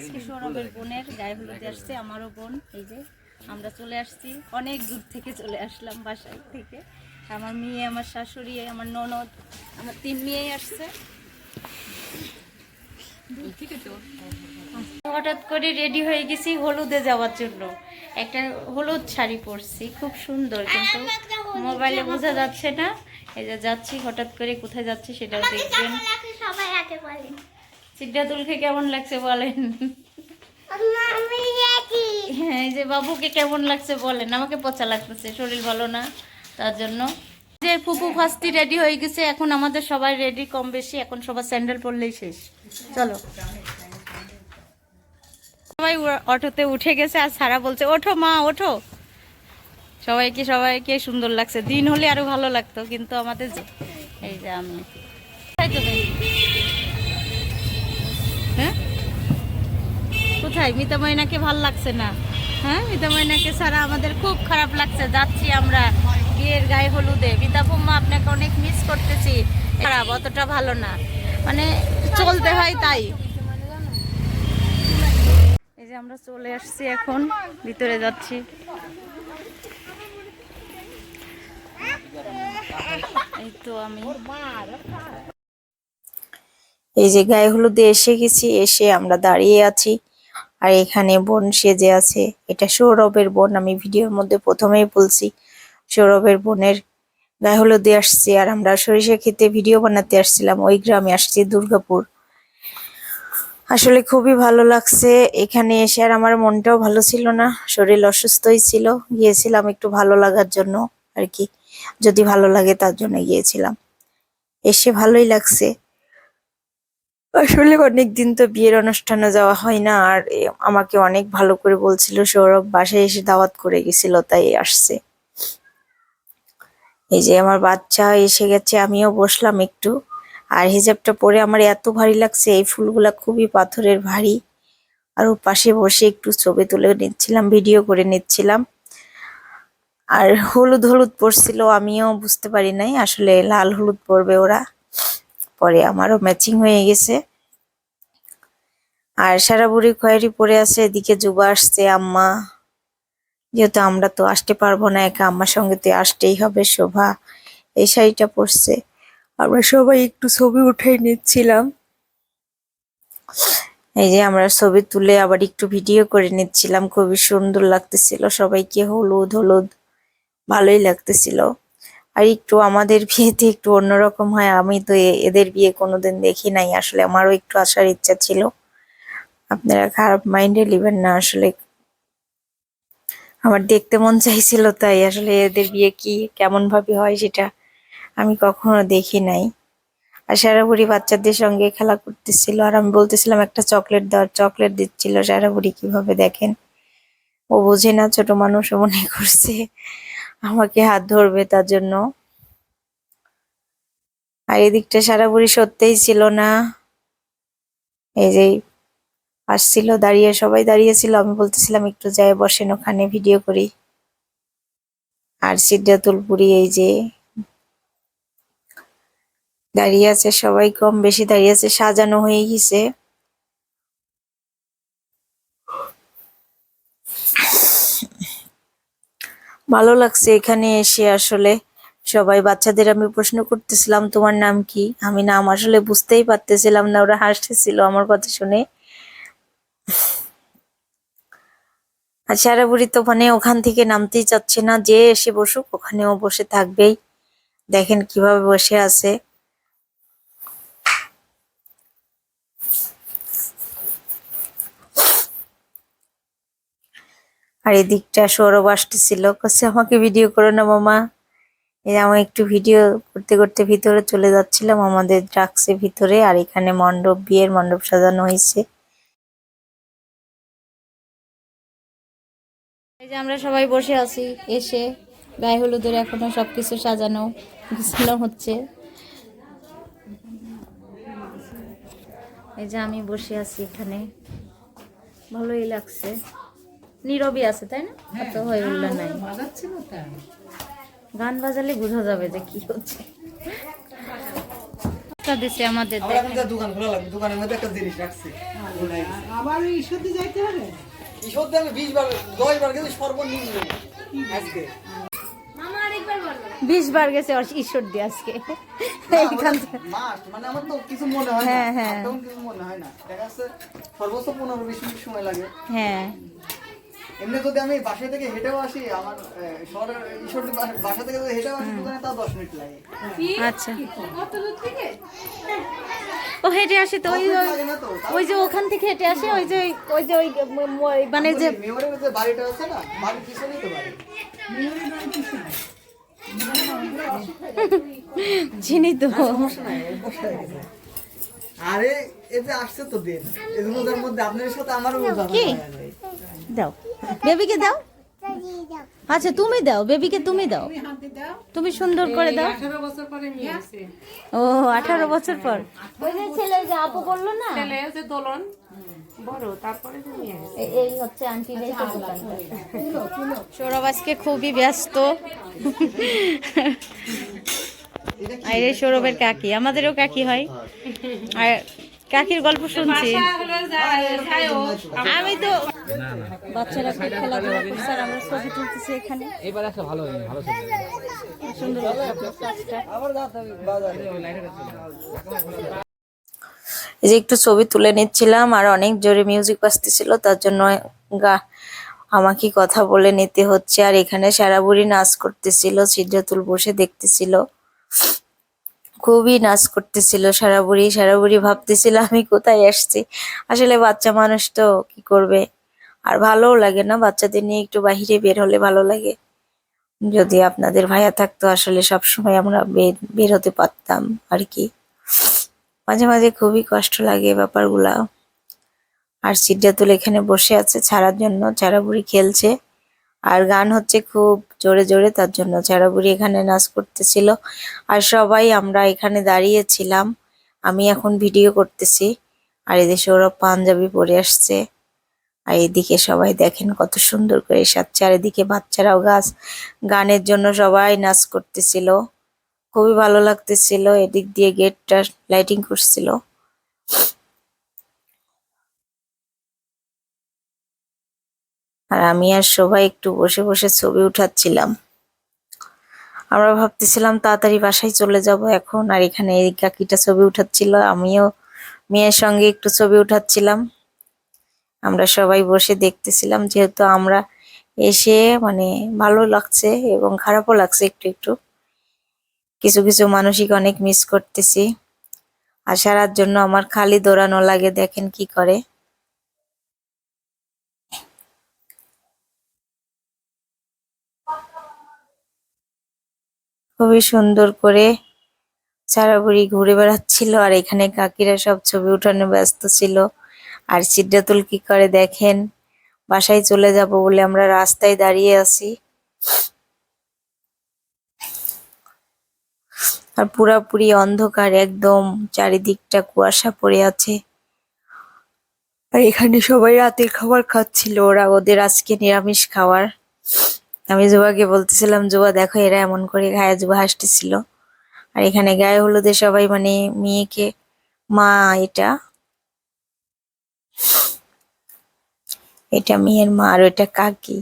আজকে সৌরভের বোনের গায়ে হলুদে আসছে, আমারও বোন, এই যে আমরা চলে আসছি। অনেক দূর থেকে চলে আসলাম বাসায় থেকে। আমার মেয়ে, আমার শাশুড়ি, আমার ননদ, আমার তিন মেয়েই আসছে। হঠাৎ করে রেডি হয়ে গেছি হলুদে যাওয়ার জন্য। একটা হলুদ শাড়ি পরছি, খুব সুন্দর, কিন্তু মোবাইলে বোঝা যাচ্ছে না। এই যে যাচ্ছি, হঠাৎ করে কোথায় যাচ্ছি সেটাও দেখবেন। সবাই আগে বলেন সিদ্ধাতুলকে কেমন লাগছে বলেন? হ্যাঁ এই যে বাবুকে কেমন লাগছে বলেন? আমাকে পচা লাগতেছে শরীর ভালো না তার জন্য। যে ফুপু ফাস্তি রেডি হয়ে গেছে এখন আমাদের সবাই রেডি কম বেশি এখন সবার স্যান্ডেল পরলেই শেষ। চলো। সবাই অটোতে উঠে গেছে আর সারা বলছে ওঠো মা ওঠো। সবাইকে সবাইকে সুন্দর লাগছে। দিন হলে আরও ভালো লাগতো কিন্তু আমাদের এই যে আমি? হ্যাঁ? কোথায়? মিতা ময়নাকে ভালো লাগছে না। হ্যাঁ? মিতা ময়নাকে ছাড়া আমাদের খুব খারাপ লাগছে। যাচ্ছি আমরা বিয়ের গায়ে হলুদে। মিতা ফুম্মা আপনাকে অনেক মিস করতেছি। খারাপ, অতটা ভালো না। মানে চলতে হয় তাই। এই যে আমরা চলে আসছি এখন, ভিতরে যাচ্ছি। এই তো আমি। এই যে গায়ে হলুদে এসে গেছি, এসে আমরা দাঁড়িয়ে আছি। আর এখানে বোন সেজে আছে। এটা সৌরভের বোন, আমি ভিডিওর মধ্যে প্রথমেই বলছি, সৌরভের বোনের গায়ে হলুদে আসছি। আর আমরা সরিষা খেতে ভিডিও বানাতে আসছিলাম, ওই গ্রামে আসছি, দুর্গাপুর। আসলে খুবই ভালো লাগছে এখানে এসে। আর আমার মনটাও ভালো ছিল না, শরীর অসুস্থই ছিল। গিয়েছিলাম একটু ভালো লাগার জন্য আর কি। যদি ভালো লাগে তার জন্য গিয়েছিলাম। এসে ভালোই লাগছে। আসলে অনেকদিন তো বিয়ের অনুষ্ঠানে যাওয়া হয় না, আর আমাকে অনেক ভালো করে বলছিল সৌরভ বাসায় এসে দাওয়াত করে গেছিল, তাই আসছে। এই যে আমার বাচ্চা এসে গেছে, আমিও বসলাম একটু। আর হিজাবটা পরে আমার এত ভারী লাগছে, এই ফুলগুলা খুবই পাথরের ভারী। আর ও পাশে বসে একটু ছবি তুলে নিচ্ছিলাম, ভিডিও করে নিচ্ছিলাম। আর হলুদ হলুদ পরছিল, আমিও বুঝতে পারি নাই আসলে লাল হলুদ পরবে ওরা। পরে আমারও ম্যাচিং হয়ে গেছে। আর সারা বুড়ি খয়েরি পরে আছে, এদিকে যুবা আসছে, আম্মা। যেহেতু আমরা তো আসতে পারব না, একা আম্মার সঙ্গে তো আসতেই হবে, শোভা এই শাড়িটা পরছে। আমরা সবাই একটু ছবি উঠে নিচ্ছিলাম। এই যে আমরা ছবি তুলে আবার একটু ভিডিও করে নিচ্ছিলাম, খুবই সুন্দর লাগতেছিল সবাইকে, হলুদ হলুদ, ভালোই লাগতেছিল। আর একটু আমাদের বিয়েতে একটু অন্যরকম হয়। আমি তো এদের বিয়ে কোনোদিন দেখি নাই। আসলে আমারও একটু আসার ইচ্ছা ছিল। আপনারা খারাপ মাইন্ডে নেবেন না আসলে। আমার দেখতে মন চাইছিল তাই আসলে এদের বিয়ে কি, কেমন ভাবে হয় সেটা আমি কখনো দেখি নাই। আর সারাবুড়ি বাচ্চাদের সঙ্গে খেলা করতেছিল। আর আমি বলতেছিলাম একটা চকলেট দেওয়ার চকলেট দিচ্ছিল। সারা বুড়ি কীভাবে দেখেন? ও বোঝে না, ছোট মানুষ মনে করছে। আমাকে হাত ধরবে তার জন্য। আর এদিকটা সারা বুড়ি সত্যিই ছিল না। এই যে আসছিল, দাঁড়িয়ে, সবাই দাঁড়িয়েছিল আমি বলতেছিলাম, একটু যাই, বসেন ওখানে, ভিডিও করি। আর সিদ্ধাতুল পুরি এই যে দাঁড়িয়ে আছে, সবাই কম বেশি দাঁড়িয়ে আছে, সাজানো হয়ে গেছে। ভালো লাগছে এখানে এসে আসলে। সবাই বাচ্চাদের আমি প্রশ্ন করতেছিলাম, তোমার নাম কি? আমি নাম আসলে বুঝতেই পারতেছিলাম না, ওরা হাসতেছিল আমার কথা শুনে। আর সারা বুড়ি তো মানে ওখান থেকে নামতেই চাচ্ছে না, যে এসে বসুক ওখানেও বসে থাকবেই। দেখেন কীভাবে বসে আছে। আর এদিকটা সৌরভ আসতেছিল। কাছে আমাকে ভিডিও করো না, মামা। এই আমি একটু ভিডিও করতে করতে ভিতরে চলে যাচ্ছিলাম আমাদের ড্রাক্সের ভিতরে, আর এখানে মণ্ডপ, বিয়ের মণ্ডপ সাজানো হয়েছে। এই যে আমরা সবাই বসে আছি, এসে গায়ে হলুদের এখনও সবকিছু সাজানো, গুছানো হচ্ছে। এই যে আমি বসে আছি এখানে। ভালোই লাগছে। নীরবই আছে তাই না? অত হয়ে উঠল নাই গান বাজালে বোঝা যাবে যে কি হচ্ছে। তা দিছে আমাদের দোকান খোলা লাগবে দোকানের মধ্যে একটা জিনিস রাখছি। আবার ঈশ্বরদী যাইতে হবে? আমি বিশ বার দশ বার গেছি সর্বনিম্ন আজকে। বিশ বার গেছে ঈশ্বর দিয়ে আজকে। মানে আমার তো কিছু মনে হয় না। হ্যাঁ, হ্যাঁ। কিছু মনে হয় না। দেখা যাচ্ছে সর্বোচ্চ পনেরো বিশ মিনিট সময় লাগে। হ্যাঁ। এমনি যদি আমি বাসা থেকে হেঁটেও আসি আমার শহরের ঈশ্বর বাসা থেকে যদি হেঁটেও আসি দোকানে তাও দশ মিনিট লাগে। আচ্ছা। ও হেঁটে আসে তো ওই ওই- লাগে না তো? ওই যে ওখান থেকে হেঁটে আসে ওই যে ওই- ওই যে ওই মানে যে মেয়রের যে বাড়িটা আছে না বাড়ির পিছনেই তো বাড়ি। চিনি তো সমস্যা নাই, অভ্যাস হয়ে গেছে। আরে এই যে আসছে তো দিন। এর মধ্যে মধ্যে আপনার সাথে আমারও কি? দাও। বেবিকে দাও। আচ্ছা তুমি দাও বেবিকে তুমি দাও। তুমি সুন্দর করে দাও। ও আঠারো বছর পর। ওই যে ছেলে যে আপু বলল না? এ- এই হচ্ছে সৌরভ আজকে খুবই ব্যস্ত। আর এই সৌরভের কাকি আমাদেরও কাকি হয়। আর কাকির গল্প শুনছি। আমি তো বাচ্চারা খুব খেলাধুলা করছে আর আমরা ছবি তুলতেছি এখানে। এবার একটা ভালো হয়নি ভালো ছবি। সুন্দর এই যে একটু ছবি তুলে নিচ্ছিলাম আর অনেক জোরে মিউজিক বাজতেছিল তার জন্য গা আমাকে কথা বলে নিতে হচ্ছে। আর এখানে সারা বুড়ি নাচ করতেছিল সিদ্ধাতুল বসে দেখতেছিল। খুবই নাচ করতেছিল সারা বুড়ি সারা বুড়ি ভাবতেছিল আমি কোথায় আসছি। আসলে বাচ্চা মানুষ তো কি করবে? আর ভালোও লাগে না, বাচ্চাদের নিয়ে একটু বাহিরে বের হলে ভালো লাগে। যদি আপনাদের ভাইয়া থাকতো, আসলে সবসময় আমরা বের হতে পারতাম আর কি। মাঝে মাঝে খুবই কষ্ট লাগে ব্যাপারগুলা। আর সিদ্ধাতুল এখানে বসে আছে ছাড়ার জন্য ছাড়া বুড়ি খেলছে। আর গান হচ্ছে খুব জোরে জোরে, তার জন্য ছাড়া বুড়ি এখানে নাচ করতেছিল। আর সবাই, আমরা এখানে দাঁড়িয়েছিলাম। আমি এখন ভিডিও করতেছি। আর এদের সৌরভ পাঞ্জাবি পরে আসছে। আর এদিকে সবাই দেখেন কত সুন্দর করে সাজছে। আর এদিকে বাচ্চারাও গাছ, গানের জন্য সবাই নাচ করতেছিল। খুবই ভালো লাগতেছিল। এদিক দিয়ে গেটটা লাইটিং করছিল। আর আমি আর সবাই একটু বসে বসে ছবি উঠাচ্ছিলাম। আমরা ভাবতেছিলাম তাড়াতাড়ি বাসায় চলে যাব এখন, আর এখানে এই কাকিটা ছবি উঠাচ্ছিল, আমিও মেয়ের সঙ্গে একটু ছবি উঠাচ্ছিলাম। আমরা সবাই বসে দেখতেছিলাম যেহেতু আমরা এসে মানে ভালো লাগছে এবং খারাপও লাগছে একটু একটু। কিছু কিছু মানসিক অনেক মিস করতেছি। আর সারার জন্য আমার খালি দৌড়ানো লাগে, দেখেন কি করে। খুবই সুন্দর করে সারা বুড়ি ঘুরে বেড়াচ্ছিল। আর এখানে কাকিরা সব ছবি উঠানো ব্যস্ত ছিল। আর সিদ্ধাতুল কি করে দেখেন, বাসায় চলে যাব বলে আমরা রাস্তায় দাঁড়িয়ে আছি। আর পুরাপুরি অন্ধকার একদম, চারিদিকটা কুয়াশা পড়ে আছে। আর এখানে সবাই রাতের খাবার খাচ্ছিল, ওরা ওদের আজকে নিরামিষ খাওয়ার। আমি জুবাকে বলতেছিলাম, জুবা, দেখো এরা এমন করে গায়ে জুবা হাসতেছিল। আর এখানে গায়ে হলুদে সবাই মানে মেয়েকে, মা এটা এটা মেয়ের মা আর ওইটা কাকি।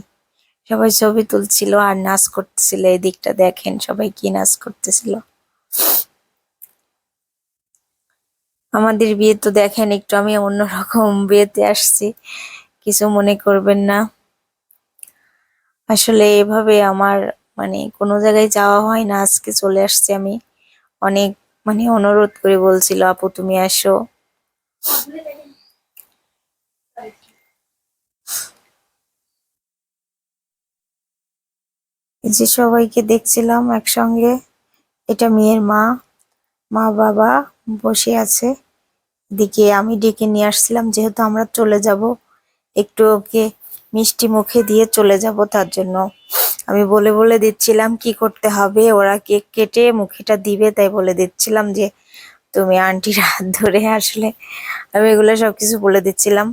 সবাই ছবি তুলছিল আর নাচ করতেছিল এই দিকটা দেখেন সবাই কি নাচ করতেছিল। আমাদের বিয়ে তো দেখেন একটু, আমি অন্যরকম বিয়েতে আসছি, কিছু মনে করবেন না। আসলে এভাবে আমার মানে কোনো জায়গায় যাওয়া হয় না। আজকে চলে আসছি আমি। অনেক মানে অনুরোধ করে বলছিল, আপু, তুমি আসো। যে সবাইকে দেখছিলাম একসঙ্গে। এটা মেয়ের মা। মা বাবা বসে আছে। এদিকে আমি ডেকে নিয়ে আসছিলাম, যেহেতু আমরা চলে যাব। একটু ওকে মিষ্টি মুখে দিয়ে চলে যাব তার জন্য। আমি বলে বলে দিচ্ছিলাম, কি করতে হবে? ওরা কেক কেটে মুখেটা দিবে। তাই বলে দিচ্ছিলাম যে, তুমি আন্টির হাত ধরে আসলে। আমি এগুলো সবকিছু বলে দিচ্ছিলাম।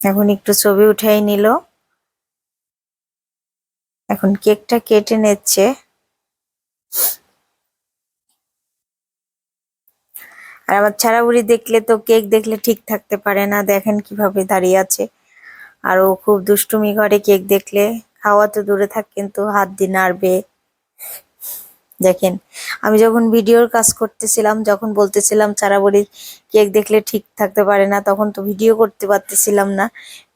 এখন একটু ছবি উঠাই নিল। এখন কেকটা কেটে নিচ্ছে। আর আমার ছাড়া বুড়ি দেখলে তো কেক দেখলে ঠিক থাকতে পারে না, দেখেন কীভাবে দাঁড়িয়ে আছে। আর ও খুব দুষ্টুমি করে কেক দেখলে, খাওয়া তো দূরে থাক কিন্তু হাত দিয়ে নাড়বে। দেখেন, আমি যখন ভিডিওর কাজ করতেছিলাম, যখন বলতেছিলাম চারা বুড়ি কেক দেখলে ঠিক থাকতে পারে না, তখন তো ভিডিও করতে পারতেছিলাম না।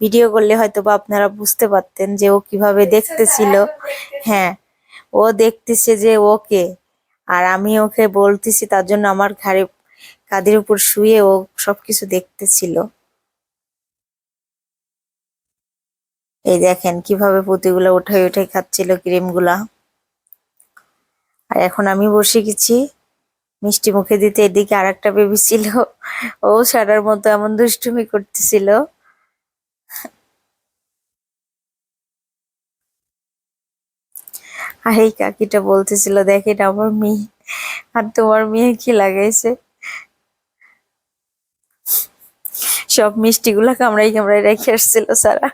ভিডিও করলে হয়তো বা আপনারা বুঝতে পারতেন যে ও কীভাবে দেখতেছিল। হ্যাঁ ও দেখতেছে যে ওকে, আর আমি ওকে বলতেছি তার জন্য আমার ঘাড়ে কাঁধের উপর শুয়ে ও সবকিছু দেখতেছিল। এই দেখেন কীভাবে পুঁতিগুলো উঠাই উঠাই খাচ্ছিল ক্রিমগুলা। আর এখন আমি বসে গেছি, মিষ্টি মুখে দিতে। এদিকে আর একটা বেবি ছিল, ও সারার মতো এমন দুষ্টুমি করতেছিল। আর এই কাকিটা বলতেছিল, দেখেন আমার মেয়ে, আর তোমার মেয়ে কি লাগাইছে? সব মিষ্টিগুলা কামড়াই কামড়াই রেখে আসছিল, সারা।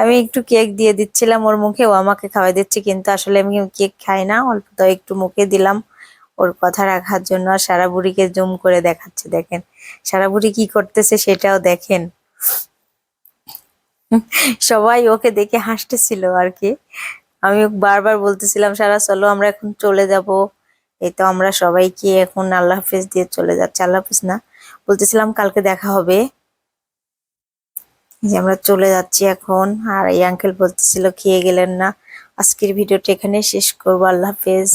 আমি একটু কেক দিয়ে দিচ্ছিলাম ওর মুখে, ও আমাকে খাওয়াই দিচ্ছে, কিন্তু আসলে আমি কেক খাই না, অল্প তো একটু মুখে দিলাম ওর কথা রাখার জন্য। আর সারা বুড়িকে জুম করে দেখাচ্ছে, দেখেন। সারা বুড়ি কি করতেছে সেটাও দেখেন। সবাই ওকে দেখে হাসতেছিল আর কি। আমি বারবার বলতেছিলাম, সারা, চলো আমরা এখন চলে যাব। এই তো আমরা সবাইকে এখন আল্লাহ হাফেজ দিয়ে চলে যাচ্ছি। আল্লাহ হাফেজ না বলতেছিলাম কালকে দেখা হবে। যে আমরা চলে যাচ্ছি এখন। আর এই আঙ্কেল বলতেছিল খেয়ে গেলেন না। আজকের ভিডিওটা এখানে শেষ করব। আল্লাহ হাফেজ।